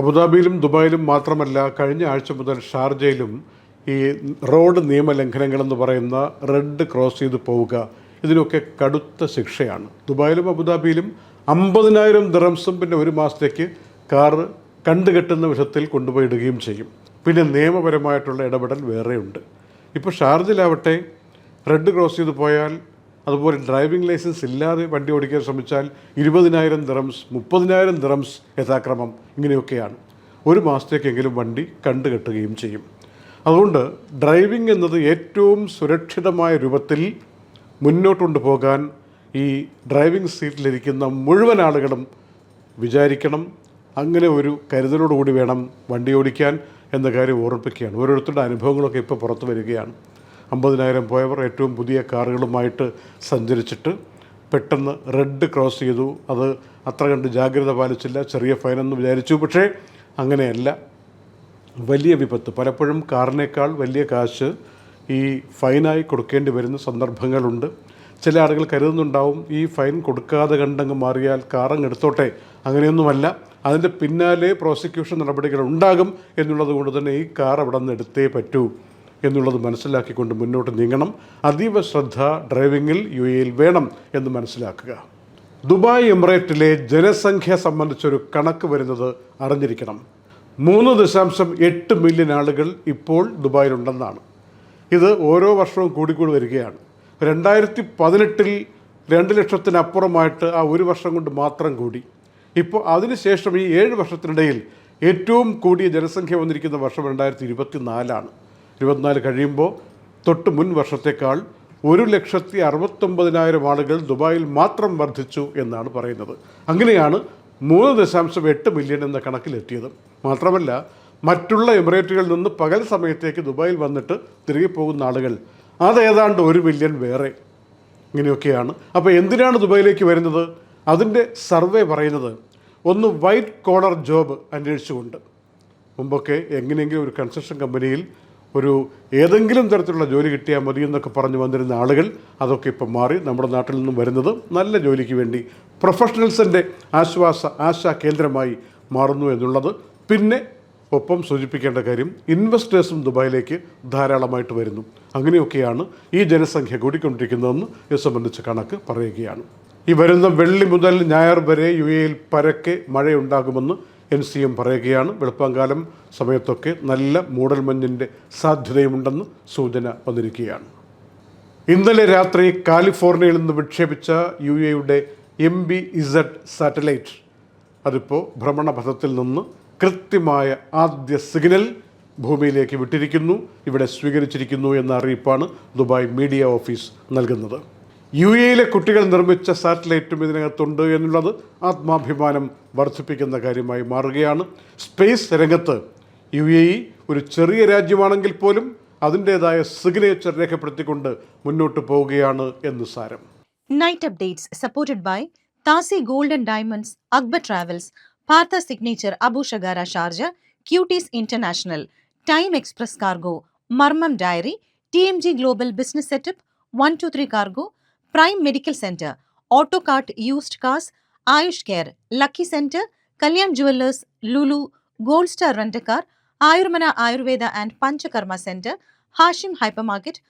അബുദാബിയിലും ദുബായിലും മാത്രമല്ല കഴിഞ്ഞ ആഴ്ച മുതൽ ഷാർജയിലും ഈ റോഡ് നിയമലംഘനങ്ങളെന്ന് പറയുന്ന റെഡ് ക്രോസ് ചെയ്ത് പോവുക ഇതിനൊക്കെ കടുത്ത ശിക്ഷയാണ്. ദുബായിലും അബുദാബിയിലും അമ്പതിനായിരം ദിറംസും പിന്നെ ഒരു മാസത്തേക്ക് കാറ് കണ്ടുകെട്ടുന്ന വിധത്തിൽ കൊണ്ടുപോയി ഇടുകയും ചെയ്യും. പിന്നെ നിയമപരമായിട്ടുള്ള ഇടപെടൽ വേറെയുണ്ട്. ഇപ്പോൾ ഷാർജിലാവട്ടെ റെഡ് ക്രോസ് ചെയ്ത് പോയാൽ അതുപോലെ ഡ്രൈവിംഗ് ലൈസൻസ് ഇല്ലാതെ വണ്ടി ഓടിക്കാൻ ശ്രമിച്ചാൽ ഇരുപതിനായിരം ദിറംസ് മുപ്പതിനായിരം ദിറംസ് യഥാക്രമം ഇങ്ങനെയൊക്കെയാണ്. ഒരു മാസത്തേക്കെങ്കിലും വണ്ടി കണ്ടുകെട്ടുകയും ചെയ്യും. അതുകൊണ്ട് ഡ്രൈവിംഗ് എന്നത് ഏറ്റവും സുരക്ഷിതമായ രൂപത്തിൽ മുന്നോട്ട് കൊണ്ടുപോകാൻ ഈ ഡ്രൈവിംഗ് സീറ്റിലിരിക്കുന്ന മുഴുവൻ ആളുകളും വിചാരിക്കണം. അങ്ങനെ ഒരു കരുതലോടുകൂടി വേണം വണ്ടി ഓടിക്കാൻ എന്ന കാര്യം ഓർമ്മിപ്പിക്കുകയാണ്. ഓരോരുത്തരുടെ അനുഭവങ്ങളൊക്കെ ഇപ്പോൾ പുറത്തു വരികയാണ്. അമ്പതിനായിരം പോയവർ ഏറ്റവും പുതിയ കാറുകളുമായിട്ട് സഞ്ചരിച്ചിട്ട് പെട്ടെന്ന് റെഡ് ക്രോസ് ചെയ്തു. അത് അത്ര കണ്ട് ജാഗ്രത പാലിച്ചില്ല. ചെറിയ ഫൈനെന്ന് വിചാരിച്ചു. പക്ഷേ അങ്ങനെയല്ല. വലിയ വിപത്ത്. പലപ്പോഴും കാറിനേക്കാൾ വലിയ കാശ് ഈ ഫൈനായി കൊടുക്കേണ്ടി വരുന്ന സന്ദർഭങ്ങളുണ്ട്. ചില ആളുകൾ കരുതുന്നുണ്ടാവും ഈ ഫൈൻ കൊടുക്കാതെ കണ്ടങ്ങ് മാറിയാൽ കാറങ്ങ് എടുത്തോട്ടെ അങ്ങനെയൊന്നുമല്ല. അതിന്റെ പിന്നാലെ പ്രോസിക്യൂഷൻ നടപടികൾ ഉണ്ടാകും എന്നുള്ളത് കൊണ്ട് തന്നെ ഈ കാർ അവിടെ നിന്ന് എടുത്തേ പറ്റൂ. എന്നുള്ളത് മനസ്സിലാക്കിക്കൊണ്ട് മുന്നോട്ട് നീങ്ങണം. അതീവ ശ്രദ്ധ ഡ്രൈവിങ്ങിൽ യു എയിൽ വേണം എന്ന് മനസ്സിലാക്കുക. ദുബായ് എമിറേറ്റിലെ ജനസംഖ്യ സംബന്ധിച്ചൊരു കണക്ക് വരുന്നത് അറിഞ്ഞിരിക്കണം. മൂന്ന് ദശാംശം എട്ട് മില്യൺ ആളുകൾ ഇപ്പോൾ ദുബായിലുണ്ടെന്നാണ്. ഇത് ഓരോ വർഷവും കൂടിക്കൂടി വരികയാണ്. രണ്ടായിരത്തി പതിനെട്ടിൽ രണ്ട് ലക്ഷത്തിനപ്പുറമായിട്ട് ആ ഒരു വർഷം കൊണ്ട് മാത്രം കൂടി. ഇപ്പോൾ അതിനുശേഷം ഈ ഏഴ് വർഷത്തിനിടയിൽ ഏറ്റവും കൂടിയ ജനസംഖ്യ വന്നിരിക്കുന്ന വർഷം രണ്ടായിരത്തി ഇരുപത്തി നാലാണ് ഇരുപത്തിനാല് കഴിയുമ്പോൾ തൊട്ട് മുൻ വർഷത്തേക്കാൾ ഒരു ലക്ഷത്തി അറുപത്തൊമ്പതിനായിരം ആളുകൾ ദുബായിൽ മാത്രം വർദ്ധിച്ചു എന്നാണ് പറയുന്നത്. അങ്ങനെയാണ് മൂന്ന് ദശാംശം എട്ട് മില്യൺ എന്ന കണക്കിലെത്തിയത്. മാത്രമല്ല മറ്റുള്ള എമിറേറ്റുകളിൽ നിന്ന് പകൽ സമയത്തേക്ക് ദുബായിൽ വന്നിട്ട് തിരികെ പോകുന്ന ആളുകൾ അത് ഏതാണ്ട് ഒരു മില്യൺ വേറെ. ഇങ്ങനെയൊക്കെയാണ്. അപ്പോൾ എന്തിനാണ് ദുബായിലേക്ക് വരുന്നത്? അതിന്റെ സർവേ പറയുന്നത് ഒന്ന് വൈറ്റ് കോളർ ജോബ് അന്വേഷിച്ചുകൊണ്ട്. മുമ്പൊക്കെ എങ്ങനെയെങ്കിലും ഒരു കൺസ്ട്രക്ഷൻ കമ്പനിയിൽ ഒരു ഏതെങ്കിലും തരത്തിലുള്ള ജോലി കിട്ടിയാൽ മതി എന്നൊക്കെ പറഞ്ഞു വന്നിരുന്ന ആളുകൾ അതൊക്കെ ഇപ്പം മാറി നമ്മുടെ നാട്ടിൽ നിന്നും വരുന്നത് നല്ല ജോലിക്ക് വേണ്ടി പ്രൊഫഷണൽസിന്റെ ആശ്വാസ ആശാ കേന്ദ്രമായി മാറുന്നു എന്നുള്ളത്. പിന്നെ ഒപ്പം സൂചിപ്പിക്കേണ്ട കാര്യം ഇൻവെസ്റ്റേഴ്സും ദുബായിലേക്ക് ധാരാളമായിട്ട് വരുന്നു. അങ്ങനെയൊക്കെയാണ് ഈ ജനസംഖ്യ കൂടിക്കൊണ്ടിരിക്കുന്നതെന്ന് ഇത് സംബന്ധിച്ച് കണക്ക് പറയുകയാണ്. ഈ വരുന്ന വെള്ളി മുതൽ ഞായർ വരെ യു എയിൽ പരക്കെ മഴയുണ്ടാകുമെന്ന് എൻ സി എം പറയുകയാണ്. വെളുപ്പാങ്കാലം സമയത്തൊക്കെ നല്ല മൂടൽമഞ്ഞിന്റെ സാധ്യതയുമുണ്ടെന്ന് സൂചന വന്നിരിക്കുകയാണ്. ഇന്നലെ രാത്രി കാലിഫോർണിയയിൽ നിന്ന് വിക്ഷേപിച്ച യു എയുടെ എം ബി ഇസഡ് സാറ്റലൈറ്റ് അതിപ്പോൾ ഭ്രമണപഥത്തിൽ നിന്ന് കൃത്യമായ ആദ്യ സിഗ്നൽ ഭൂമിയിലേക്ക് വിട്ടിരിക്കുന്നു. ഇവിടെ സ്വീകരിച്ചിരിക്കുന്നു എന്ന അറിയിപ്പാണ് ദുബായ് മീഡിയ ഓഫീസ് നൽകുന്നത്. യു എയിലെ കുട്ടികൾ നിർമ്മിച്ച സാറ്റലൈറ്റും ഇതിനകത്തുണ്ട് എന്നുള്ളത് ആത്മാഭിമാനം വർദ്ധിപ്പിക്കുന്ന കാര്യമായി മാറുകയാണ്. സ്പേസ് രംഗത്ത് യു എ ഇ ഒരു ചെറിയ രാജ്യമാണെങ്കിൽ പോലും അതിന്റെതായ സിഗ്നേച്ചർ രേഖപ്പെടുത്തിക്കൊണ്ട് മുന്നോട്ട് പോവുകയാണ് എന്ന് സാരം. നൈറ്റ് അപ്ഡേറ്റ്സ് സപ്പോർട്ടഡ് ബൈ താസി ഗോൾഡൻ ഡയമണ്ട്സ് അക്ബർ ട്രാവൽസ് പാർത്ത signature Abu Shagara Sharjah cuties international time express cargo മർമ്മം dairy T global business setup one two three cargo Medical Center, Autocart Used Cars, Ayush Care, Lucky Center, Kalyan Jewelers, Lulu, Gold Star Rent a Car, Ayurmana Ayurveda and Panchakarma Center, Hashim Hypermarket,